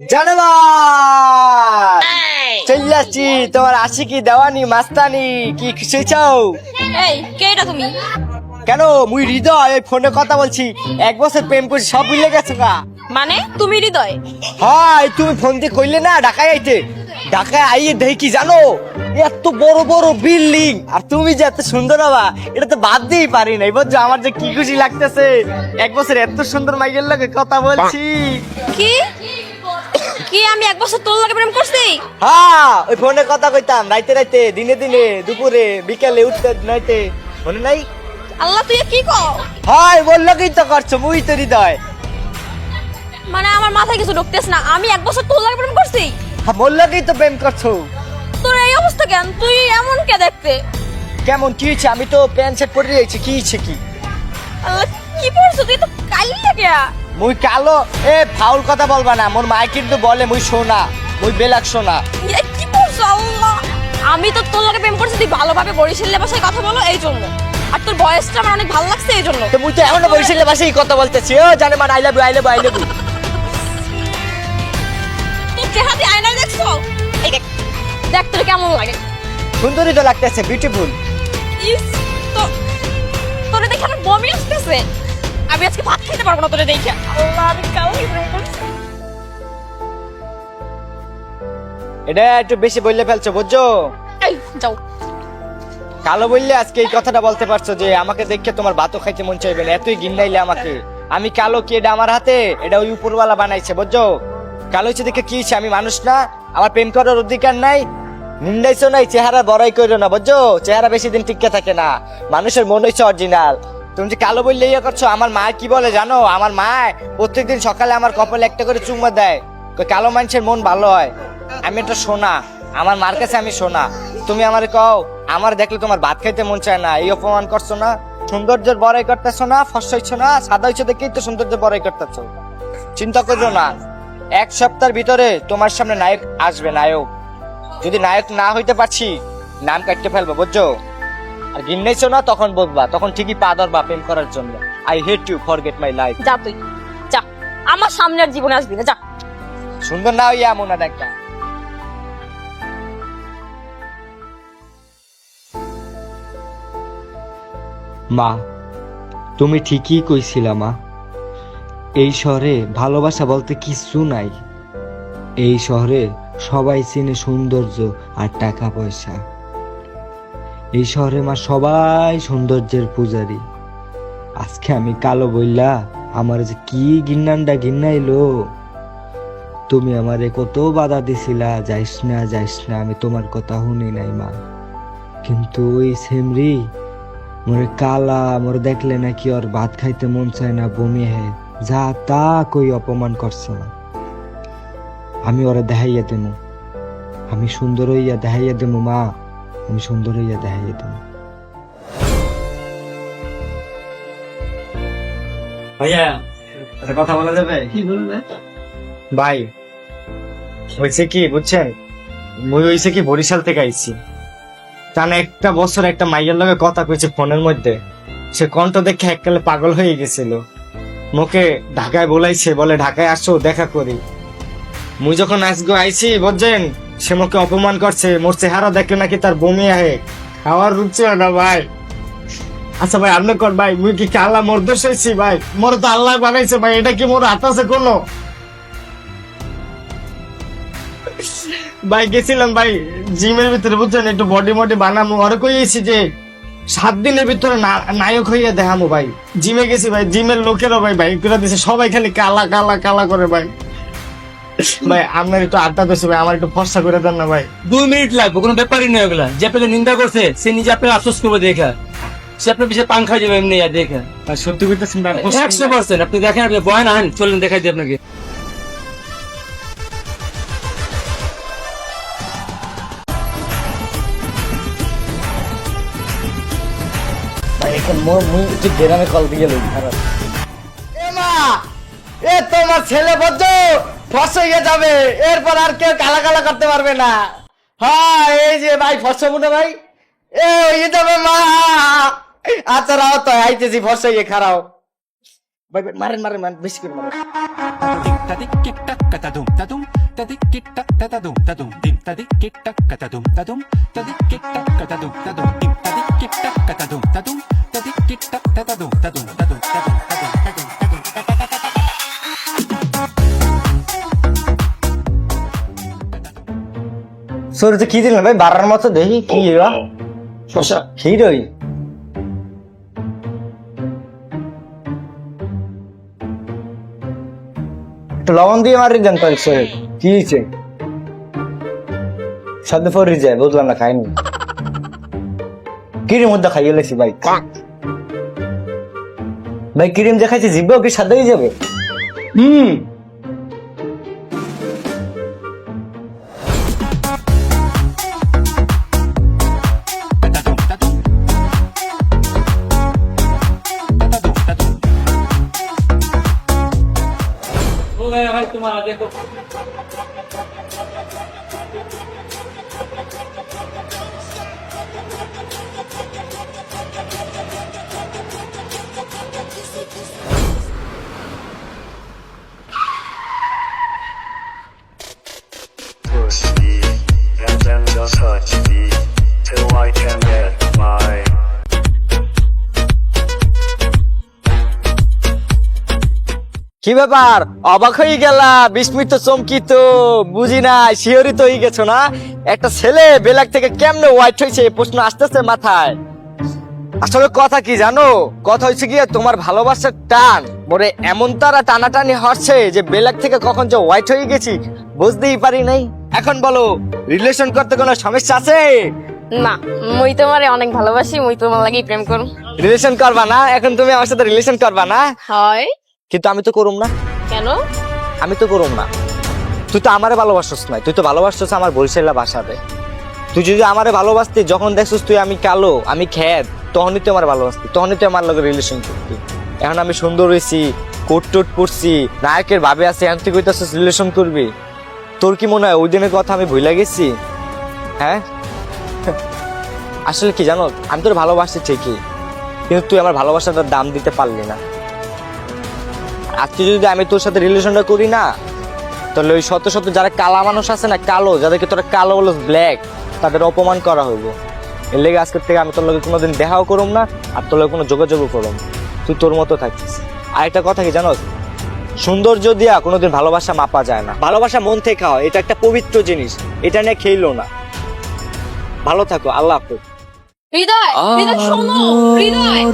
জানাবার চলে তোমার আশিকি দেওয়ানি মাস্তানি কি খুশি চাও? এই কে এটা তুমি? কেন মুই হৃদয় ওই ফোনে কথা বলছি। এক বছর প্রেম করছি সব ভুলে গেছো গা? মানে তুমি হৃদয়? হাই তুমি ফোন দিয়ে কইলে না ঢাকায় আইতে। ঢাকায় আইয়ে দেখি কি জানো? এত বড় বড় বিল্ডিং। আর তুমি যে এত সুন্দর হবা এটা তো বাদ দিয়েই পারি নাই বুঝছ? আমার যে কি খুশি লাগতেছে। এক বছর এত সুন্দর মাইকের লাগে কথা বলছি। কি? কি আমি এক বছর তোর লাগে প্রেম করছি? হ্যাঁ ওই ফোনে কথা কইতাম রাইতে রাইতে দিনে দিনে দুপুরে বিকালে উঠতে নাইতে মনে নাই? আল্লাহ তুই কি কও? হাই বলল কি তো করছ মুই তো হৃদয়। মানে আমার মাথায় কিছু ঢুকতেছ না আমি এক বছর তোর লাগে প্রেম করছি? হ্যাঁ বলল কি তো প্রেম করছ। তোর এই অবস্থা কেন? তুই এমন কে দেখতে? কেমন কি হয়েছে? আমি তো প্যান্ট শার্ট পরে রয়েছি কি হয়েছে কি? আল্লাহ কি পড়ছো? তুই তো কালি লাগে মুই কালো এ ফাউল কথা বলবা না। মোর মায় কিন্তু বলে মুই সোনা মুই বেলাক সোনা। এ, কি পড়ছো আল্লাহ? আমি তো তোর লাগে প্রেম করছি তুই ভালোভাবে বরিশালের ভাষায় কথা বলো এই জন্য। আর তোর বয়সটা আমার অনেক ভালো লাগছে এই জন্য। তো মুই তো এখনও বরিশালের ভাষায় কথা বলতেছি। ও জানে মান I love you I love you I love you তোর চেহারা দিয়ে আয়নায় দেখছ? এই দেখ দেখ তোর কেমন লাগে। সুন্দরই তো লাগতেছে বিউটিফুল ইস তো তোরে দেখে আমার বমি আসতেছে। আমি আজকে ভাত খেতে পারব না তোরে দেখে। আল্লাহ আমি কাউ প্রেম করছি এটা একটু বেশি বললে ফেলছো বুঝছ? এই যাও। কালো বললে আজকে এই কথাটা বলতে পারছ যে আমাকে দেখে তোমার ভাতও খাইতে মন চাইবে না এতই গিন্নাইলে আমাকে। আমি কালো কি এটা আমার হাতে? এটা ওই উপরওয়ালা বানাইছে বুঝছ? কালো হচ্ছে দেখে কি হয়েছে আমি মানুষ না আমার প্রেম করার অধিকার নাই। নিন্দাইছো নাই চেহারা বড়াই করো না বুঝছ? চেহারা বেশি দিন টিকে থাকে না। মানুষের মন হচ্ছে অরিজিনাল তুমি যে কালো বললে ইয়ে করছ, আমার মা কি বলে জানো? আমার মা প্রত্যেকদিন সকালে আমার কপালে একটা করে চুম্মা দেয়। কালো মানুষের মন ভালো হয়। আমি একটা সোনা, আমার মার কাছে আমি সোনা। তুমি আমার কও, আমার দেখলে তোমার ভাত খাইতে মন চায় না, এই অপমান করছ না? সৌন্দর্যের বড়াই করতেছো না ফর্স হইছো না, সাদা হইছো দেখেই তো সৌন্দর্য বড়াই করতেছো। চিন্তা করো না, এক সপ্তাহের ভিতরে তোমার সামনে নায়ক আসবে, নায়ক। যদি নায়ক না হইতে পারছি, নাম কাটতে ফেলব, বুঝছ? আর গিন্নাইছো না তখন বলবা তখন ঠিকই পা ধরবা প্রেম করার জন্য। I hate you forget my life যা তুই। যা। আমার সামনে আর জীবনে আসবি না যা। সুন্দর না হইয়া এমন না দেখবা। মা তুমি ঠিকই কইছিলা মা। এই শহরে ভালোবাসা বলতে কিচ্ছু নাই। এই শহরে সবাই চিনে সৌন্দর্য আর টাকা পয়সা। এই শহরে মা সবাই সৌন্দর্যের পূজারি। আজকে আমি কালো বইলা আমার যে কি গিন্নানটা গিন্নাইলো তুমি আমারে কত বাধা দিছিলা, যাইস না যাইস না, আমি তোমার কথা শুনি নাই মা। কিন্তু ওই সেমরি মোরে কালা, মোর দেখলে নাকি ওর ভাত খাইতে মন চায় না, বমি হে। যা তা কই অপমান করছে না আমি ওরা দেখাইয়া দেবো আমি সুন্দর হইয়া দেখাইয়া দেবো মা। আমি সুন্দর হইয়া দেবো ভাইয়া কথা বলা যাবে? কি বলবে? ভাই হয়েছে কি বুঝছেন? মুই হয়েছে কি বরিশাল থেকে আইছি। টানা একটা বছর একটা মাইয়ের লগে কথা কইছে ফোনের মধ্যে। সে কণ্ঠ দেখে এককালে পাগল হয়ে গেছিল। মুখে ঢাকায় বলাইছে বলে ঢাকায় আসো দেখা করি। মুই যখন আজগো আইছি বুঝছেন? সে অপমান করছে, মোর চেহারা দেখলে নাকি তার বমি আহে। খাওয়ার রুচি না ভাই। আচ্ছা ভাই আপনি কর ভাই, মুই কি কালা মোর দোষ হয়েছি ভাই? মোর তো আল্লাহ বানাইছে ভাই, এটা কি মোর হাত আছে কোনো? ভাই, গেছিলাম ভাই, জিমের ভিতরে, বুঝছেন? একটু বডি মডি বানামো। আর কইছি যে, সাত দিনের ভিতরে নায়ক হইয়া দেখামো ভাই। জিমে গেছি ভাই, জিমের লোকেরও ভাই ভাই করে দিছে, সবাই খালি কালা কালা কালা করে ভাই। ভাই আপনার একটু আড্ডা দিচ্ছে ভাই আমার একটু ফর্সা করে দেন না ভাই। দুই মিনিট লাগবে কোনো ব্যাপারই নয় ওগুলা। যে আপনাকে নিন্দা করছে সে নিজে আপনাকে আফসোস করবে দেখা। সে আপনার পিছিয়ে পাংখা যাবে এমনি আর দেখা। সত্যি কইতেছেন ভাই একশো পার্সেন্ট আপনি দেখেন আপনি বয় না আন চলেন দেখাই দিই আপনাকে। ভাই এখন মোর মুই একটু গ্রামে কল দিয়ে লই এ মা! এ তোমার ছেলে বদ্ধ ফসে যাবে এরপর আর কেউ কালা কালা করতে পারবে না হ্যাঁ এই যে ভাই ফসব না ভাই এ যাবে মা আচ্ছা রাও তো আইতেছি ফসে গিয়ে খারাও ভাই ভাই মারেন মারেন মারেন মারেন কথা দুম তাদুম তাদের কিটটা কথা দুম তাদুম তাদের কিটটা কথা দুম তাদুম তাদের কিটটা কথা কথা দুম তাদুম তাদের কিটটা কথা দুম তাদুম তাদের কিটটা কথা দুম তাদুম তাদের কিটটা কথা দুম তাদুম তাদের শরীরে কি দিলেন ভাই? বাড়ার মতো দেখি কি শশা হিরোই একটু লবণ দিয়ে মারি দেন তার শরীর। কি হয়েছে সাথে পরে যায় বুঝলাম না খাইনি। কিরির মধ্যে খাইয়ে লেছি ভাই। ভাই ক্রিম যে খাইছি জিভেও কি সাদাই যাবে? হুম। ভাই ভাই কি ব্যাপার? অবাক হয়ে গেলা বিস্মিত চমকিত বুঝি না শিহরিত হয়ে গেছো না? একটা ছেলে বেলাক থেকে কেমনে হোয়াইট হয়েছে প্রশ্ন আসতেছে মাথায়। আসলে কথা কি জানো? কথা হচ্ছে গিয়ে তোমার ভালোবাসার টান বলে এমন তারা টানাটানি হচ্ছে যে বেলাক থেকে কখন যে হোয়াইট হয়ে গেছি বুঝতেই পারি নাই। এখন বলো রিলেশন করতে কোনো সমস্যা আছে? না মুই তোমারে অনেক ভালোবাসি মুই তোমার লাগি প্রেম করুম। রিলেশন করবা না? এখন তুমি আমার সাথে রিলেশন করবা না? হয়। কিন্তু আমি তো করুম না। কেন? আমি তো করুম না। তুই তো আমারে ভালোবাসছিস না। তুই তো ভালোবাসছিস আমার বরিশালা বাসাতে। তুই যদি আমারে ভালোবাসতি যখন দেখছিস তুই আমি কালো আমি খ্যাত তখনই তুই আমার ভালোবাসতি তখনই তুই আমার লগে রিলেশন করতি। এখন আমি সুন্দর হয়েছি কোট টোট পরছি নায়কের ভাবে আছে এখন তুই কইতাছিস রিলেশন করবি। তোর কি মনে হয় ওই দিনের কথা আমি ভুলে গেছি? হ্যাঁ? আসলে কি জানো আমি তোর ভালোবাসি ঠিকই কিন্তু তুই আমার ভালোবাসাটার দাম দিতে পারলি না। আজকে যদি আমি তোর সাথে রিলেশনটা করি না, তাহলে ওই শত শত যারা কালা মানুষ আছে না, কালো, যাদেরকে তোরা কালো বলো ব্ল্যাক তাদের অপমান করা হইব। এর লেগে আজকের থেকে আমি তোর লগে কোনোদিন দেখাও করুম না, আর তোর লগে কোনো যোগাযোগও করুম। তুই তোর মতো থাকিস। আর একটা কথা কি জানো সৌন্দর্য দিয়া কোনোদিন ভালোবাসা মাপা যায় না। ভালোবাসা মন থেকে হয়, এটা একটা পবিত্র জিনিস। এটা নিয়ে খেইলো না। ভালো থাকো, আল্লাহ হাফেজ। হৃদয় হৃদয় শোনো, হৃদয়।